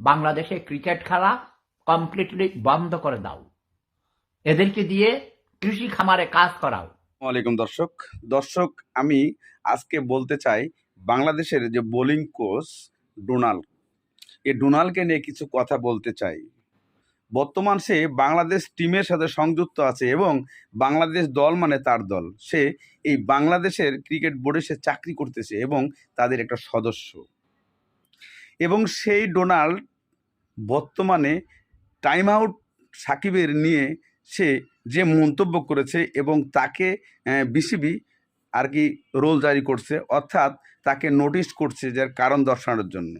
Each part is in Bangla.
বাংলাদেশে ক্রিকেট খেলা কমপ্লিটলি বন্ধ করে দাও। এদেরকে দিয়ে কৃষি খামারে কাজ করাও। ওয়ালাইকুম দর্শক। দর্শক, আমি আজকে বলতে চাই বাংলাদেশের যে বোলিং কোচ ডোনাল্ড এই ডোনাল্ডকে নিয়ে কিছু কথা বলতে চাই। বর্তমান সে বাংলাদেশ টিমের সাথে সংযুক্ত আছে এবং বাংলাদেশ দল মানে তার দল। সে এই বাংলাদেশের ক্রিকেট বোর্ডে সে চাকরি করতেছে এবং তাদের একটা সদস্য। এবং সেই ডোনাল্ড বর্তমানে টাইম আউট সাকিবের নিয়ে সে যে মন্তব্য করেছে এবং তাকে বিসিবি আর কি রোল জারি করছে, অর্থাৎ তাকে নোটিশ করছে যার কারণ দর্শানোর জন্য।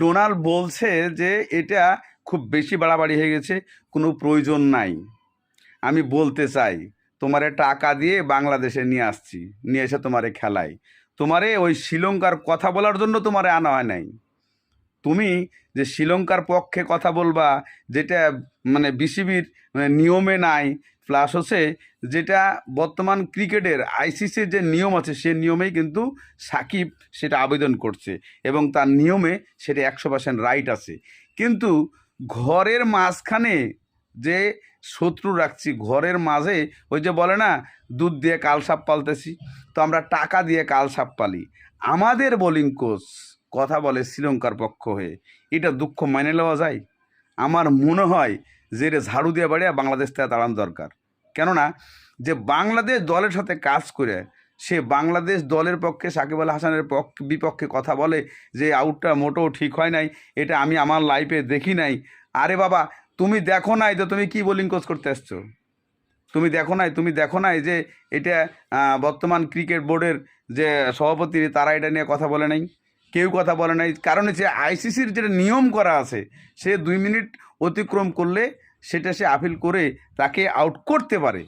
ডোনাল্ড বলছে যে এটা খুব বেশি বাড়াবাড়ি হয়ে গেছে, কোনো প্রয়োজন নাই। আমি বলতে চাই, তোমারে টাকা দিয়ে বাংলাদেশে নিয়ে আসছি, নিয়ে এসে তোমারে খেলাই তোমারে ওই শ্রীলঙ্কার কথা বলার জন্য তোমারে আনা হয় নাই। তুমি যে শ্রীলঙ্কার পক্ষে কথা বলবা, যেটা মানে বিসিবির নিয়মে নাই প্লাস হচ্ছে যেটা বর্তমান ক্রিকেটের আইসিসির যে নিয়ম আছে, সে নিয়মেই কিন্তু সাকিব সেটা আবেদন করছে এবং তার নিয়মে সেটা একশো পার্সেন্ট রাইট আছে। কিন্তু ঘরের মাঝখানে যে শত্রু রাখছি, ঘরের মাঝে ওই যে বলে না, দুধ দিয়ে কাল সাপ পালতেছি, তো আমরা টাকা দিয়ে কাল সাপ পালি। আমাদের বোলিং কোচ কথা বলে শ্রীলঙ্কার পক্ষ হয়ে। এটা দুঃখ মেনে নেওয়া যায়? আমার মনে হয় যে রে ঝাড়ু দিয়ে বাড়িয়া বাংলাদেশ থেকে দাঁড়ানো দরকার। কেননা, যে বাংলাদেশ দলের সাথে কাজ করে, সে বাংলাদেশ দলের পক্ষে, সাকিব আল হাসানের পক্ষ বিপক্ষে কথা বলে যে আউটটা মোটেও ঠিক হয় নাই, এটা আমি আমার লাইফে দেখি নাই। আরে বাবা, তুমি দেখো নাই তো তুমি কি বোলিং কোচ করতে আসছো তুমি দেখো নাই, তুমি দেখো নাই যে এটা বর্তমান ক্রিকেট বোর্ডের যে সভাপতি, তারা এটা নিয়ে কথা বলে নাই? কেউ কথা বলে নাই। কারণ হচ্ছে আইসিসির যেটা নিয়ম করা আছে, সে দুই মিনিট অতিক্রম করলে সেটা সে আপিল করে তাকে আউট করতে পারে।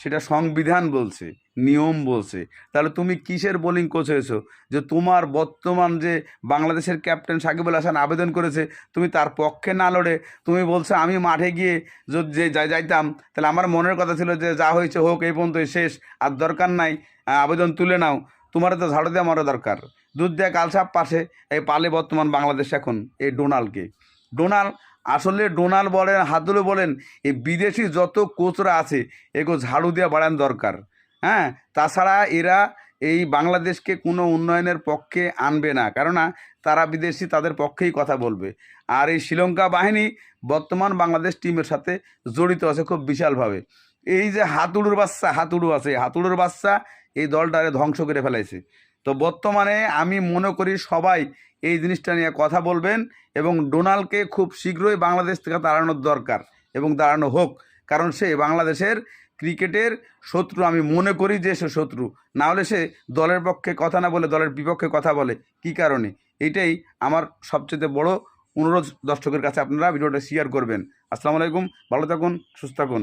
সেটা সংবিধান বলছে, নিয়ম বলছে। তাহলে তুমি কিসের বোলিং কোচ হয়েছো? যে তোমার বর্তমান যে বাংলাদেশের ক্যাপ্টেন সাকিবুল হাসান আবেদন করেছে, তুমি তার পক্ষে না লড়ে, তুমি বলছো আমি মাঠে গিয়ে যদি যে যাই যাইতাম, তাহলে আমার মনের কথা ছিল যে যা হয়েছে হোক, এই পর্যন্তই শেষ, আর দরকার নাই আবেদন তুলে নাও। তোমার তো ঝাড়ু দেওয়া আমারও দরকার। দুধ দেয়া কালসাপ পাশে, এই পালে বর্তমান বাংলাদেশ এখন, এই ডোনাল্ডকে ডোনাল্ড আসলে ডোনাল্ড বলেন হাতুলে বলেন, এই বিদেশি যত কোচরা আছে, এগো ঝাড়ু দিয়ে বাড়ান দরকার। হ্যাঁ তাছাড়া এরা এই বাংলাদেশকে কোনো উন্নয়নের পক্ষে আনবে না, কেননা তারা বিদেশি, তাদের পক্ষেই কথা বলবে। আর এই শ্রীলঙ্কা বাহিনী বর্তমান বাংলাদেশ টিমের সাথে জড়িত আছে খুব বিশালভাবে। এই যে হাতুড়ুর বাচ্চা, হাতুড়ু আছে, হাতুড়ুর বাচ্চা এই দলটারে ধ্বংস করে ফেলাইছে। তো বর্তমানে আমি মনে করি সবাই এই জিনিসটা নিয়ে কথা বলবেন এবং ডোনাল্ডকে খুব শীঘ্রই বাংলাদেশ থেকে তাড়ানোর দরকার এবং দাঁড়ানো হোক। কারণ সে বাংলাদেশের ক্রিকেটের শত্রু, আমি মনে করি যে সে শত্রু। না হলে সে দলের পক্ষে কথা না বলে দলের বিপক্ষে কথা বলে। কি কারণে? এটাই আমার সবচেয়ে বড় অনুরোধ। দর্শকের কাছে আপনারা ভিডিওটা শেয়ার করবেন। আসসালামু আলাইকুম, ভালো থাকুন, সুস্থ থাকুন।